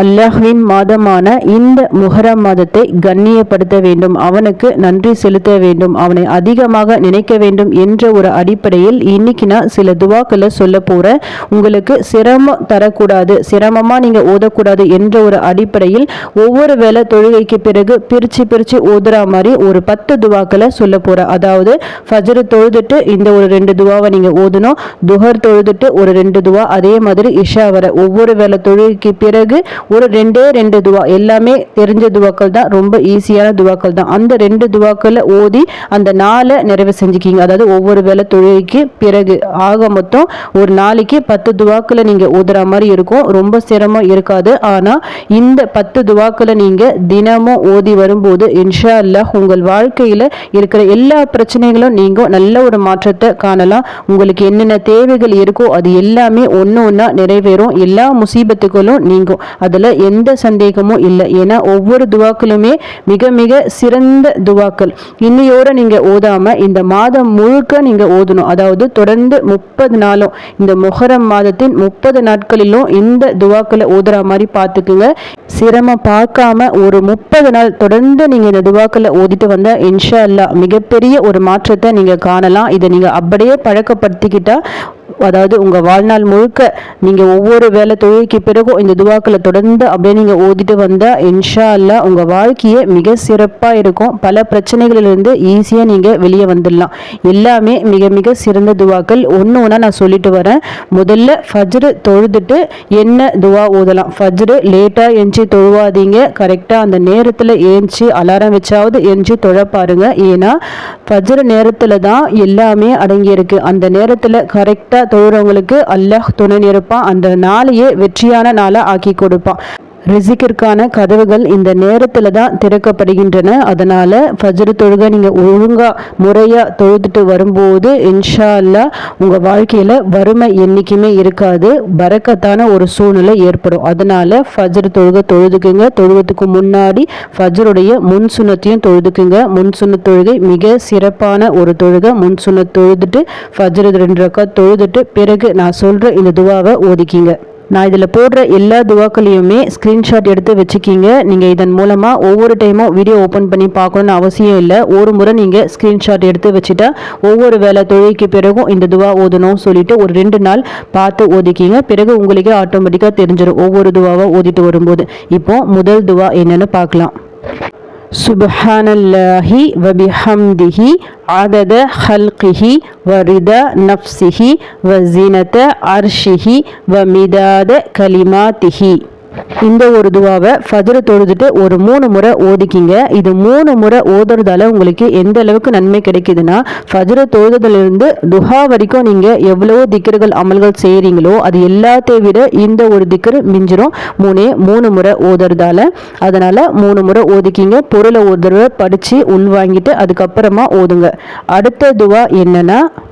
அல்லாஹ்வின் மாதமான இந்த முஹரம் மாதத்தை கண்ணியப்படுத்த வேண்டும். அவனுக்கு நன்றி செலுத்த வேண்டும். அவனை அதிகமாக நினைக்க வேண்டும் என்ற ஒரு அடிப்படையில் இன்னைக்கு நான் சில துவாக்களை சொல்ல போறேன். உங்களுக்கு சிரமம் தரக்கூடாது சிரமமா நீங்க ஓதக்கூடாது என்ற ஒரு அடிப்படையில் ஒவ்வொரு வேலை தொழுகைக்கு பிறகு பிரிச்சு பிரிச்சு ஓதுற மாதிரி ஒரு பத்து துவாக்களை சொல்ல போறேன். அதாவது ஃபஜ்ரு தொழுதுட்டு இந்த ஒரு ரெண்டு துவாவை நீங்க ஓதணும். துஹர் தொழுதுட்டு ஒரு ரெண்டு துவா. அதே மாதிரி இஷா வர ஒவ்வொரு வேலை தொழுகைக்கு பிறகு ஒரு ரெண்டே ரெண்டு துவா எல்லாமே தெரிஞ்ச துவாக்கள் தான் ரொம்ப ஈஸியான துவாக்கள் தான். அந்த ரெண்டு துவாக்களை ஓதி அந்த நாளை நிறைவு செஞ்சுக்கிங்க. அதாவது ஒவ்வொரு வேலை தொழுகைக்கு பிறகு ஆக மொத்தம் ஒரு நாளைக்கு பத்து துவாக்களை நீங்கள் ஓதுற மாதிரி இருக்கும். ரொம்ப சிரமம் இருக்காது. ஆனால் இந்த பத்து துவாக்களை நீங்கள் தினமும் ஓதி வரும்போது இன்ஷா அல்லாஹ் உங்கள் வாழ்க்கையில் இருக்கிற எல்லா பிரச்சனைகளும் நீங்கள் நல்ல ஒரு மாற்றத்தை காணலாம். உங்களுக்கு என்னென்ன தேவைகள் இருக்கோ அது எல்லாமே ஒன்று ஒன்றா நிறைவேறும். எல்லா முசீபத்துகளும் நீங்கும். அதில் எந்த சந்தேகமும் இல்லை. ஏன்னா ஒவ்வொரு துவாக்களுமே மிக மிக சிறந்த துவாக்கள். இன்னையோட நீங்கள் ஓதாமல் இந்த மாதம் முழுக்க நீங்கள் ஓதணும். அதாவது தொடர்ந்து முப்பது நாளும் இந்த மொஹரம் மாதத்தின் முப்பது நாட்களிலும் இந்த துவாக்களை ஓதுற மாதிரி பார்த்துக்குங்க. சிரமம் பார்க்காம ஒரு முப்பது நாள் தொடர்ந்து நீங்கள் இந்த துவாக்களை ஓதிட்டு வந்தால் இன்ஷா அல்லா மிகப்பெரிய ஒரு மாற்றத்தை நீங்கள் காணலாம். இதை நீங்கள் அப்படியே பழக்கப்படுத்திக்கிட்டால் அதாவது உங்கள் வாழ்நாள் முழுக்க நீங்கள் ஒவ்வொரு வேலை தொழிலுக்கு பிறகும் இந்த துவாக்களை தொடர்ந்து அப்படியே நீங்கள் ஓதிட்டு வந்தால் இன்ஷா அல்லா உங்கள் வாழ்க்கையே மிக சிறப்பாக இருக்கும். பல பிரச்சனைகளிலிருந்து ஈஸியாக நீங்கள் வெளியே வந்துடலாம். எல்லாமே மிக மிக சிறந்த துவாக்கள். ஒன்று ஒன்றா நான் சொல்லிட்டு வரேன். முதல்ல ஃபஜ்ரு தொழுதுட்டு என்ன துவா ஓதலாம்? ஃபஜ்ரு லேட்டாக எஞ்சி தொழுவாதீங்க. கரெக்டாக அந்த நேரத்தில் ஏஞ்சி அலாரம் வச்சாவது எஞ்சி தொழ பாருங்கள் ஏன்னா ஃபஜ்ரு நேரத்தில் தான் எல்லாமே அடங்கியிருக்கு. அந்த நேரத்தில் கரெக்டாக தொழுறவங்களுக்கு அல்லாஹ் துணை நிற்பான் அந்த நாளையே வெற்றியான நாளாக ஆக்கி கொடுப்பான். ரிசிக்கிற்கான கதவுகள் இந்த நேரத்தில் தான் திறக்கப்படுகின்றன. அதனால் ஃபஜ்ரு தொழுகை நீங்கள் ஒழுங்காக முறையாக தொழுதுட்டு வரும்போது இன்ஷா அல்லா உங்கள் வாழ்க்கையில் வறுமை என்றைக்குமே இருக்காது. பறக்கத்தான ஒரு சூழ்நிலை ஏற்படும். அதனால் ஃபஜ்ரு தொழுகை தொழுதுக்குங்க. தொழுவதுக்கு முன்னாடி ஃபஜ்ருடைய முன் சுனத்தையும் தொழுதுக்குங்க. முன் சுன தொழுகை மிக சிறப்பான ஒரு தொழுகை. முன் சுன தொழுதுட்டு ஃபஜ்ரு ரெண்டு ரக்கா தொழுதுட்டு பிறகு நான் சொல்கிற இந்த துவாவை ஓதிக்கிங்க. நான் இதில் போடுற எல்லா துவாக்களையுமே ஸ்க்ரீன்ஷாட் எடுத்து வச்சுக்கிங்க. நீங்கள் இதன் மூலமாக ஒவ்வொரு டைமும் வீடியோ ஓப்பன் பண்ணி பார்க்கணுன்னு அவசியம் இல்லை. ஒரு முறை நீங்கள் ஸ்க்ரீன்ஷாட் எடுத்து வச்சுட்டா ஒவ்வொரு வேலை தொழிலுக்கு பிறகும் இந்த துவா ஓதணும் சொல்லிட்டு ஒரு ரெண்டு நாள் பார்த்து ஓதிக்கிங்க. பிறகு உங்களுக்கே ஆட்டோமேட்டிக்காக தெரிஞ்சிடும் ஒவ்வொரு துவாவாக ஓதிட்டு வரும்போது. இப்போ முதல் துவா என்னென்னு பார்க்கலாம். சுபஹானல்லாஹி வபிஹம்திஹி عدد خلقه ورضا نفسه وزينة عرشه ومداد كلماته இந்த ஒரு துவாவை ஃபஜ்ரு தொழுதுட்டு ஒரு மூணு முறை ஓதிக்கிங்க இது மூணு முறை ஓதுறதால உங்களுக்கு எந்த அளவுக்கு நன்மை கிடைக்குதுன்னா ஃபஜ்ரு தொழுதுலேருந்து துஹா வரைக்கும் நீங்கள் எவ்வளவோ திக்கர்கள் அமல்கள் செய்கிறீங்களோ அது எல்லாத்தையும் விட இந்த ஒரு திக்கர் மிஞ்சிரும். மூணே மூணு முறை ஓதுறதால. அதனால் மூணு முறை ஓதிக்கிங்க. பொருளை ஒரு தடவை படித்து உள்வாங்கிட்டு அதுக்கப்புறமா ஓதுங்க. அடுத்த துவா என்னென்னா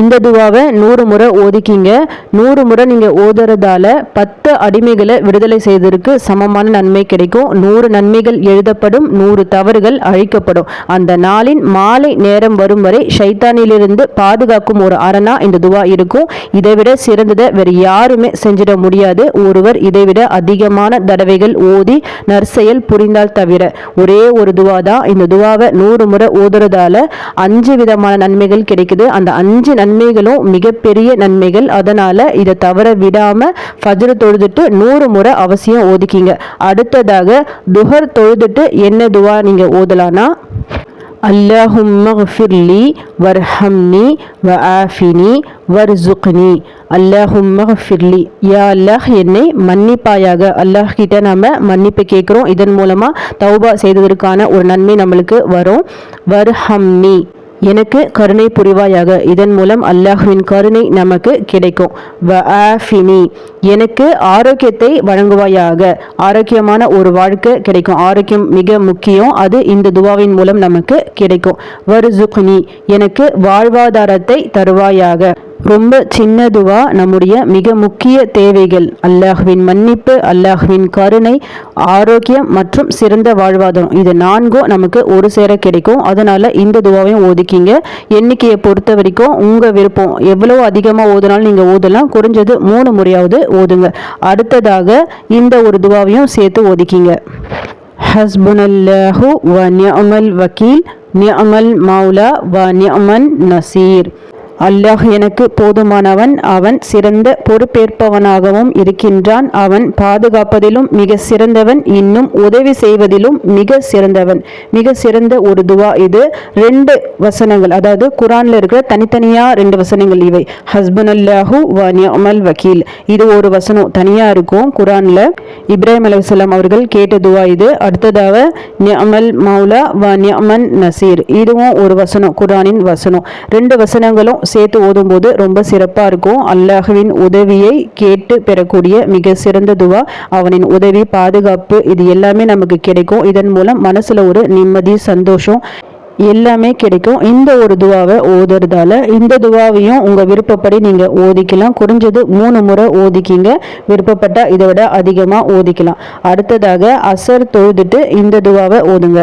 இந்த துவாவை நூறு முறை ஓதிக்கிங்க. நூறு முறை நீங்கள் ஓதுறதால பத்து அடிமைகளை விடுதலை செய்வதற்கு சமமான நன்மை கிடைக்கும். நூறு நன்மைகள் எழுதப்படும் நூறு தவறுகள் அழிக்கப்படும். அந்த நாளின் மாலை நேரம் வரும் வரை ஷைத்தானிலிருந்து பாதுகாக்கும் ஒரு அரணா இந்த துவா இருக்கும். இதைவிட சிறந்ததை வேறு யாருமே செஞ்சிட முடியாது. ஒருவர் இதைவிட அதிகமான தடவைகள் ஓதி நற்செயல் புரிந்தால் தவிர ஒரே ஒரு துவா தான். இந்த துவாவை நூறு முறை ஓதுறதால அஞ்சு விதமான நன்மைகள் கிடைக்குது. அந்த அஞ்சு நன்மைகளும் மிகப்பெரிய நன்மைகள். அதனால் இதை தவற விடாமல் ஃபஜ்ரு தொழுதுட்டு நூறு முறை அவசியம் ஓதிக்கிங்க. அடுத்ததாக துஹர் தொழுதுட்டு என்ன துவா நீங்கள் ஓதலானா அல்லாஹும்ம ஃபிர்லி வர்ஹம்னி வ ஆஃபினி வர்சுக்னி அல்லாஹும்ம ஃபிர்லி யா அல்லாஹ் என்னை மன்னிப்பாயாக. அல்லாஹ் கிட்ட நம்ம மன்னிப்பு கேட்குறோம். இதன் மூலமாக தௌபா செய்ததற்கான ஒரு நன்மை நம்மளுக்கு வரும். வர்ஹம்னி. எனக்கு கருணை புரிவாயாக. இதன் மூலம் அல்லாஹ்வின் கருணை நமக்கு கிடைக்கும். வ ஆஃபினி எனக்கு ஆரோக்கியத்தை வழங்குவாயாக. ஆரோக்கியமான ஒரு வாழ்க்கை கிடைக்கும். ஆரோக்கியம் மிக முக்கியம். அது இந்த துவாவின் மூலம் நமக்கு கிடைக்கும். வருசுக்னி. எனக்கு வாழ்வாதாரத்தை தருவாயாக. ரொம்ப சின்ன துவா நம்முடைய மிக முக்கிய தேவைகள். அல்லாஹ்வின் மன்னிப்பு அல்லாஹ்வின் கருணை ஆரோக்கியம் மற்றும் சிறந்த வாழ்வாதாரம். இது நான்கும் நமக்கு ஒரு சேர கிடைக்கும். அதனால இந்த துவாவையும் ஓதிக்கிங்க. எண்ணிக்கையை பொறுத்த வரைக்கும் உங்க விருப்பம். எவ்வளவு அதிகமாக ஓதுனாலும் நீங்க ஓதலாம். குறைஞ்சது மூணு முறையாவது ஓதுங்க. அடுத்ததாக இந்த ஒரு துவாவையும் சேர்த்து ஓதிக்கிங்க. ஹஸ்புனல்லாஹு வ நியமல் வக்கீல். நியமல் மௌலா வ நியமன் நசீர். அல்லாஹ் எனக்கு போதுமானவன். அவன் சிறந்த பொறுப்பேற்பவனாகவும் இருக்கின்றான். அவன் பாதுகாப்பதிலும் மிக சிறந்தவன். இன்னும் உதவி செய்வதிலும் மிக சிறந்தவன். மிக சிறந்த ஒரு துவா இது. ரெண்டு வசனங்கள் அதாவது குரான்ல இருக்கிற தனித்தனியா ரெண்டு வசனங்கள் இவை. ஹஸ்பன் அல்லாஹூ வ நியமல் வக்கீல். இது ஒரு வசனம் தனியா இருக்கும் குரான்ல. இப்ராஹிம் அலுவலாம் அவர்கள் கேட்ட துவா இது. அடுத்ததாக நியமல் மௌலா வ நியமன் நசீர். இதுவும் ஒரு வசனம் குரானின் வசனம். ரெண்டு வசனங்களும் சேர்த்து ஓதும்போது ரொம்ப சிறப்பாக இருக்கும். அல்லாஹுவின் உதவியை கேட்டு பெறக்கூடிய மிக சிறந்த துவா அவனின் உதவி பாதுகாப்பு இது எல்லாமே நமக்கு கிடைக்கும். இதன் மூலம் மனசில் ஒரு நிம்மதி சந்தோஷம் எல்லாமே கிடைக்கும். இந்த ஒரு துவாவை ஓதுறதால இந்த துவாவையும் உங்கள் விருப்பப்படி நீங்கள் ஓதிக்கலாம். குறைஞ்சது மூணு முறை ஓதிக்கிங்க. விருப்பப்பட்டால் இதை விட அதிகமாக ஓதிக்கலாம். அடுத்ததாக அசர் தொழுதுட்டு இந்த துவாவை ஓதுங்க.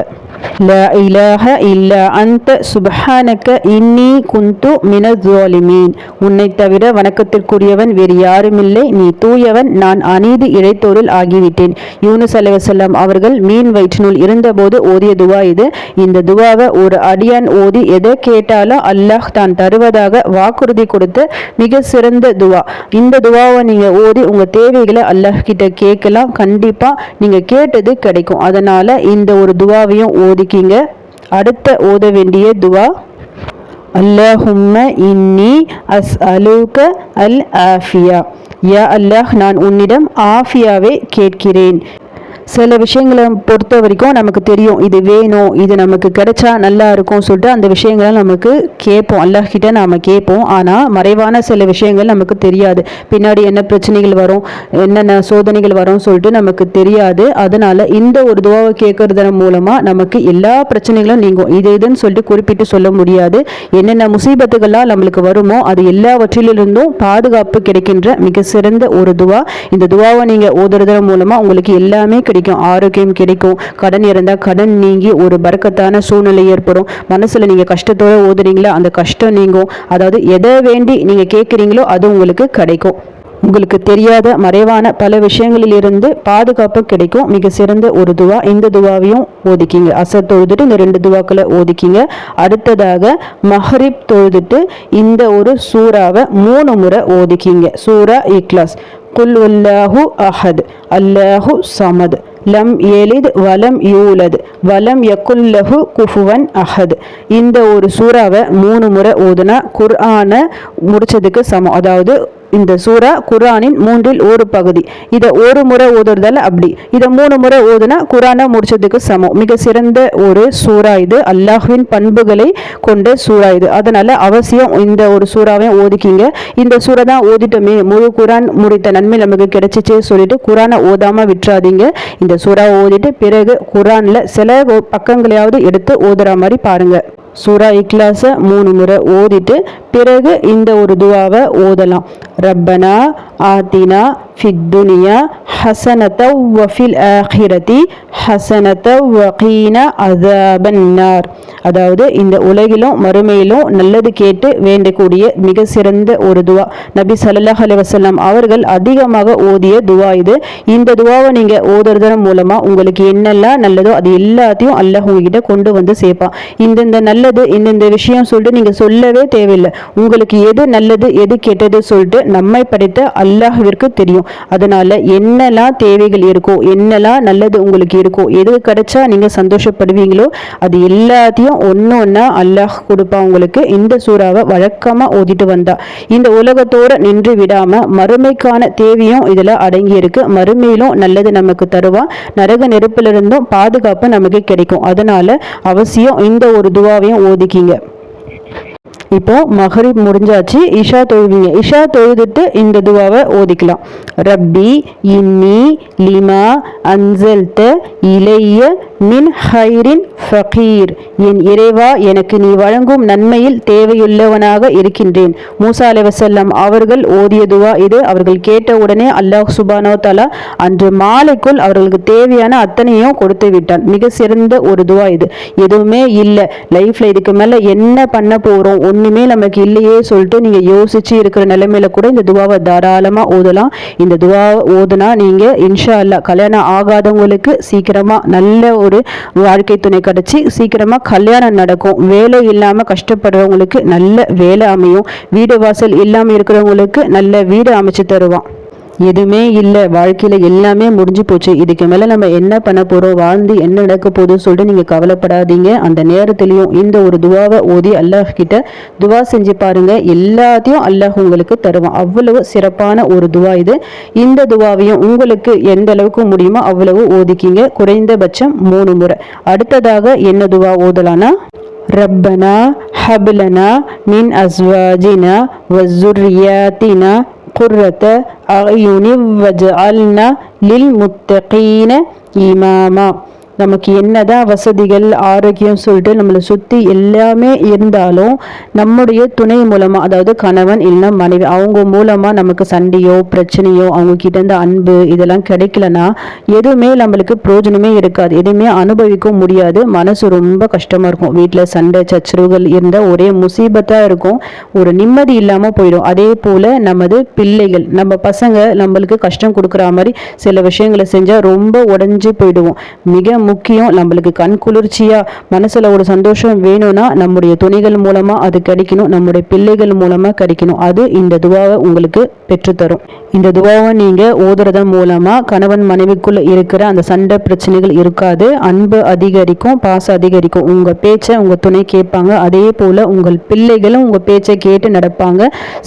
لا إله إلا أنت سبحانك إني كنت من الظالمين உன்னை தவிர வணக்கத்திற்குரியவன் வேறு யாருமில்லை நீ தூயவன் நான் அநீதி இழைத்தோரில் ஆகிவிட்டேன் யூனுஸ் அலைவசல்லாம் அவர்கள் மீன் வயிற்றினுள் இருந்தபோது ஓதிய துவா இது இந்த துவாவை ஒரு அடியான் ஓதி எதை கேட்டாலும் அல்லாஹ் தான் தருவதாக வாக்குறுதி கொடுத்த மிக சிறந்த துவா இந்த துவாவை நீங்க ஓதி உங்க தேவைகளை அல்லாஹ் கிட்ட கேட்கலாம் கண்டிப்பா நீங்க கேட்டது கிடைக்கும் அதனால இந்த ஒரு துவாவையும் ஓதிக்கிங்க. அடுத்த ஓத வேண்டிய துவா. அல்லாஹும்ம இன்னி அஸ் அலூக அல் ஆஃபியா யா அல்லாஹ் நான் உன்னிடம் ஆஃபியாவே கேட்கிறேன். சில விஷயங்களை பொறுத்த வரைக்கும் நமக்கு தெரியும் இது வேணும் இது நமக்கு கிடைச்சா நல்லா இருக்கும் சொல்லிட்டு அந்த விஷயங்களை நமக்கு கேட்போம். அல்லாஹ் கிட்ட கேட்போம். ஆனால் மறைவான சில விஷயங்கள் நமக்கு தெரியாது. பின்னாடி என்ன பிரச்சனைகள் வரும் என்னென்ன சோதனைகள் வரும் சொல்லிட்டு நமக்கு தெரியாது. அதனால இந்த ஒரு துவாவை கேட்கறதன் மூலமா நமக்கு எல்லா பிரச்சனைகளும் நீங்கும். இது இதுன்னு சொல்லிட்டு குறிப்பிட்டு சொல்ல முடியாது. என்னென்ன முசீபத்துகள்லாம் நம்மளுக்கு வருமோ அது எல்லாவற்றிலிருந்தும் பாதுகாப்பு கிடைக்கின்ற மிக சிறந்த ஒரு துவா. இந்த துவாவை நீங்க ஓதுறதன் மூலமா உங்களுக்கு எல்லாமே கிடைக்கும். ஆரோக்கியம் கிடைக்கும். கடன் இருந்தால் கடன் நீங்கி ஒரு பறக்கத்தான சூழ்நிலை ஏற்படும். மனசில் நீங்கள் கஷ்டத்தோடு ஓதுறீங்களா? அந்த கஷ்டம் நீங்கும். அதாவது எதை வேண்டி நீங்கள் கேட்குறீங்களோ அது உங்களுக்கு கிடைக்கும். உங்களுக்கு தெரியாத மறைவான பல விஷயங்களில் இருந்து பாதுகாப்பு கிடைக்கும். மிக சிறந்த ஒரு துவா. இந்த துவாவையும் ஓதிக்கிங்க. அசர் தொழுதுட்டு இந்த ரெண்டு துவாக்களை ஓதிக்கிங்க. அடுத்ததாக மஹரிப் தொழுதுட்டு இந்த ஒரு சூறாவை மூணு முறை ஓதிக்கிங்க. சூரா இக்லாஸ். குல் உல்லாஹு அஹத். அல்லாஹு சமத். லம் எலித் வலம் யூலத் வலம் யக்குல்லஹு குஃபுவன் அஹத். இந்த ஒரு சூறாவை மூணு முறை ஓதுனா குர்ஆனை முடிச்சதுக்கு சமம். அதாவது இந்த சூறா குரானின் மூன்றில் ஒரு பகுதி. இதை ஒரு முறை ஓதுறதால அப்படி. இதை மூணு முறை ஓதுனா குரானை முடிச்சதுக்கு சமம். மிக சிறந்த ஒரு சூறா இது. அல்லாஹ்வின் பண்புகளை கொண்ட சூறா இது. அதனால அவசியம் இந்த ஒரு சூறாவையும் ஓதிக்கிங்க. இந்த சூறா தான் ஓதிட்டோமே. முழு குரான் முடித்த நன்மை நமக்கு கிடைச்சிச்சே சொல்லிட்டு குரானை ஓதாம விட்டுறாதீங்க. இந்த சூறாவை ஓதிட்டு பிறகு குரான்ல சில பக்கங்களையாவது எடுத்து ஓதுற மாதிரி பாருங்க. சூரா இக்லாஸை மூணு முறை ஓதிட்டு பிறகு இந்த ஒரு துவாவை ஓதலாம். ரப்பனா ஆத்தினா ஃபித்துனியா ஹசனத வஃபில் ஆஹிரதி ஹசனத வகீன அதாபன்னார் அதாவது இந்த உலகிலும் மறுமையிலும் நல்லது கேட்டு வேண்டக்கூடிய மிக சிறந்த ஒரு துவா. நபி சல்லாஹ் அலி வசல்லாம் அவர்கள் அதிகமாக ஓதிய துவா இது. இந்த துவாவை நீங்கள் ஓதுறதன் மூலமாக உங்களுக்கு என்னெல்லாம் நல்லதோ அது எல்லாத்தையும் அல்லாஹ் உங்ககிட்ட கொண்டு வந்து சேர்ப்பான். இந்தந்த நல்லது இந்தந்த விஷயம் சொல்லிட்டு நீங்கள் சொல்லவே தேவையில்லை. உங்களுக்கு எது நல்லது எது கெட்டது சொல்லிட்டு நம்மை படைத்த அல்லாஹ்விற்கு தெரியும். அதனால என்னெல்லாம் தேவைகள் இருக்கோ என்னெல்லாம் நல்லது உங்களுக்கு இருக்கோ எது கிடைச்சா நீங்கள் சந்தோஷப்படுவீங்களோ அது எல்லாத்தையும் ஒன்று ஒன்றா அல்லாஹ் கொடுப்பா. உங்களுக்கு இந்த சூறாவை வழக்கமாக ஓதிட்டு வந்தா. இந்த உலகத்தோடு நின்று விடாமல் மறுமைக்கான தேவையும் இதில் அடங்கி இருக்கு. மறுமையிலும் நல்லது நமக்கு தருவா. நரக நெருப்பிலிருந்தும் பாதுகாப்பு நமக்கு கிடைக்கும். அதனால அவசியம் இந்த ஒரு துவாவையும் ஓதிக்கிங்க. இப்போ மஹரிப் முடிஞ்சாச்சு. இஷா தொழுவீங்க இஷா தொழுதுட்டு இந்த துவாவை ஓதிக்கலாம். ரப்பி இன்னி லிமா அன்சல்த இளைய மின் ஹைரின் ஃபகீர். என் இறைவா எனக்கு நீ வழங்கும் நன்மையில் தேவையுள்ளவனாக இருக்கின்றேன். மூசா அலைவசல்லம் அவர்கள் ஓதிய துவா இது. அவர்கள் கேட்ட உடனே அல்லாஹ் சுபானோ தலா அன்று மாலைக்குள் அவர்களுக்கு தேவையான அத்தனையும் கொடுத்து விட்டான். மிக சிறந்த ஒரு துவா இது. எதுவுமே இல்லை. லைஃப்ல இதுக்கு மேல என்ன பண்ண போறோம்? ஒன்றுமே நமக்கு இல்லையே சொல்லிட்டு நீங்கள் யோசிச்சு இருக்கிற நிலைமையில கூட இந்த துவாவை தாராளமாக ஓதலாம். இந்த துவாவை ஓதுனா நீங்கள் இன்ஷா அல்லா கல்யாணம் ஆகாதவங்களுக்கு சீக்கிரமாக நல்ல ஒரு வாழ்க்கை துணை கிடச்சி சீக்கிரமாக கல்யாணம் நடக்கும். வேலை இல்லாமல் கஷ்டப்படுறவங்களுக்கு நல்ல வேலை அமையும். வீடு வாசல் இல்லாமல் இருக்கிறவங்களுக்கு நல்ல வீடு அமைச்சு தருவான். எதுவுமே இல்லை. வாழ்க்கையில் எல்லாமே முடிஞ்சு போச்சு. இதுக்கு மேலே நம்ம என்ன பண்ண போகிறோம் வாழ்ந்து என்ன நடக்க போகுதுன்னு சொல்லிட்டு நீங்கள் கவலைப்படாதீங்க. அந்த நேரத்துலையும் இந்த ஒரு துவாவை ஓதி அல்லாஹ் கிட்ட துவா செஞ்சு பாருங்க. எல்லாத்தையும் அல்லாஹ் உங்களுக்கு தருவான். அவ்வளவு சிறப்பான ஒரு துவா இது. இந்த துவாவையும் உங்களுக்கு எந்த அளவுக்கு முடியுமோ அவ்வளவு ஓதிக்கிங்க. குறைந்தபட்சம் மூணு முறை. அடுத்ததாக என்ன துவா ஓதலானா ரப்பனா ஹபிலனா மின் அஸ்வாஜினா வசுர்யாத்தினா قرة أعين واجعلنا للمتقين إماما. நமக்கு என்னதான் வசதிகள் ஆரோக்கியம் சொல்லிட்டு நம்மளை சுற்றி எல்லாமே இருந்தாலும் நம்முடைய துணை மூலமாக அதாவது கணவன் இல்லைன்னா மனைவி அவங்க மூலமாக நமக்கு சண்டையோ பிரச்சனையோ அவங்க கிட்ட இருந்த அன்பு இதெல்லாம் கிடைக்கலனா எதுவுமே நம்மளுக்கு பிரயோஜனமே இருக்காது. எதுவுமே அனுபவிக்க முடியாது. மனசு ரொம்ப கஷ்டமாக இருக்கும். வீட்டில் சண்டை சச்சரவுகள் இருந்தால் ஒரே முசீபத்தாக இருக்கும். ஒரு நிம்மதி இல்லாமல் போயிடும். அதே போல் நமது பிள்ளைகள் நம்ம பசங்க நம்மளுக்கு கஷ்டம் கொடுக்குற மாதிரி சில விஷயங்களை செஞ்சால் ரொம்ப உடஞ்சி போயிடுவோம். மிக முக்கியம். நம்மளுக்கு கண் குளிர்ச்சியாக மனசில் ஒரு சந்தோஷம் வேணும்னா நம்முடைய துணிகள் மூலமாக அது கிடைக்கணும் நம்முடைய பிள்ளைகள் மூலமாக கிடைக்கணும். அது இந்த துவாவை உங்களுக்கு பெற்றுத்தரும். இந்த துவாவை நீங்கள் ஓதுறதன் மூலமாக கணவன் மனைவிக்குள்ளே இருக்கிற அந்த சண்டை பிரச்சனைகள் இருக்காது. அன்பு அதிகரிக்கும் பாசம் அதிகரிக்கும். உங்கள் பேச்சை உங்கள் துணை கேட்பாங்க. அதே போல் உங்கள் பிள்ளைகளும் உங்கள் பேச்சை கேட்டு நடப்பாங்க.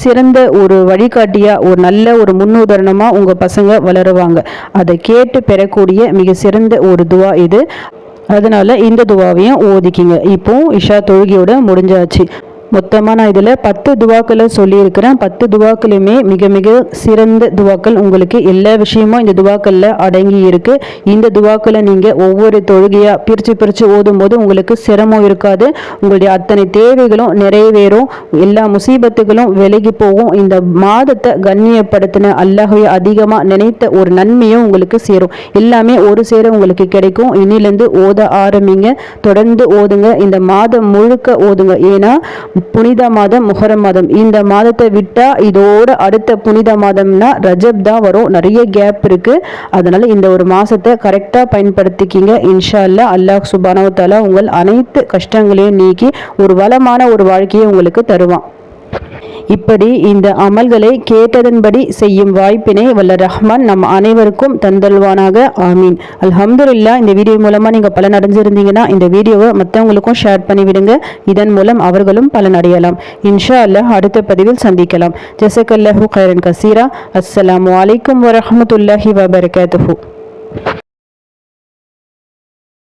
சிறந்த ஒரு வழிகாட்டியாக ஒரு நல்ல ஒரு முன்னுதாரணமாக உங்கள் பசங்க வளருவாங்க. அதை கேட்டு பெறக்கூடிய மிக சிறந்த ஒரு துவா இது அதனால இந்த துவாவையும் ஓதிக்கிங்க. இப்போ இஷா தொழுகையோட முடிஞ்சாச்சு. மொத்தமாக நான் இதில் பத்து துவாக்களை சொல்லியிருக்கிறேன். பத்து துவாக்களுமே மிக மிக சிறந்த துவாக்கள் உங்களுக்கு எல்லா விஷயமும் இந்த துவாக்களில் அடங்கி இருக்குது இந்த துவாக்களை நீங்கள் ஒவ்வொரு தொழுகையாக பிரித்து பிரித்து ஓதும் போது உங்களுக்கு சிரமம் இருக்காது. உங்களுடைய அத்தனை தேவைகளும் நிறைவேறும். எல்லா முசீபத்துகளும் விலகி போகும். இந்த மாதத்தை கண்ணியப்படுத்தின அல்லாஹையை அதிகமாக நினைத்த ஒரு நன்மையும் உங்களுக்கு சேரும். எல்லாமே ஒரு சேர உங்களுக்கு கிடைக்கும். இன்னிலேருந்து ஓத ஆரம்பிங்க. தொடர்ந்து ஓதுங்க. இந்த மாதம் முழுக்க ஓதுங்க. ஏன்னா புனித மாதம் முகரம் மாதம். இந்த மாதத்தை விட்டா இதோட அடுத்த புனித மாதம்னா ரஜப் தான் வரும். நிறைய கேப் இருக்கு. அதனால இந்த ஒரு மாசத்தை கரெக்டா பயன்படுத்திக்கிங்க. இன்ஷா அல்லா அல்லாஹ் சுபானவத்தாலா உங்கள் அனைத்து கஷ்டங்களையும் நீக்கி ஒரு வளமான ஒரு வாழ்க்கையை உங்களுக்கு தருவான். இப்படி இந்த அமல்களை கேட்டதன்படி செய்யும் வாய்ப்பினை வல்ல ரஹ்மான் நம் அனைவருக்கும் தந்தல்வானாக. ஆமீன். அல்ஹம்துல்லா இந்த வீடியோ மூலமாக நீங்கள் பலன் அடைஞ்சிருந்தீங்கன்னா இந்த வீடியோவை மற்றவங்களுக்கும் ஷேர் பண்ணிவிடுங்க. இதன் மூலம் அவர்களும் பலன் அடையலாம் இன்ஷா அல்லாஹ் அடுத்த பதிவில் சந்திக்கலாம். ஜசக் அல்லாஹூ கரன் கசீரா. அஸ்லாம் வலைக்கம் வரமத்துல்லாஹி வபர்கூ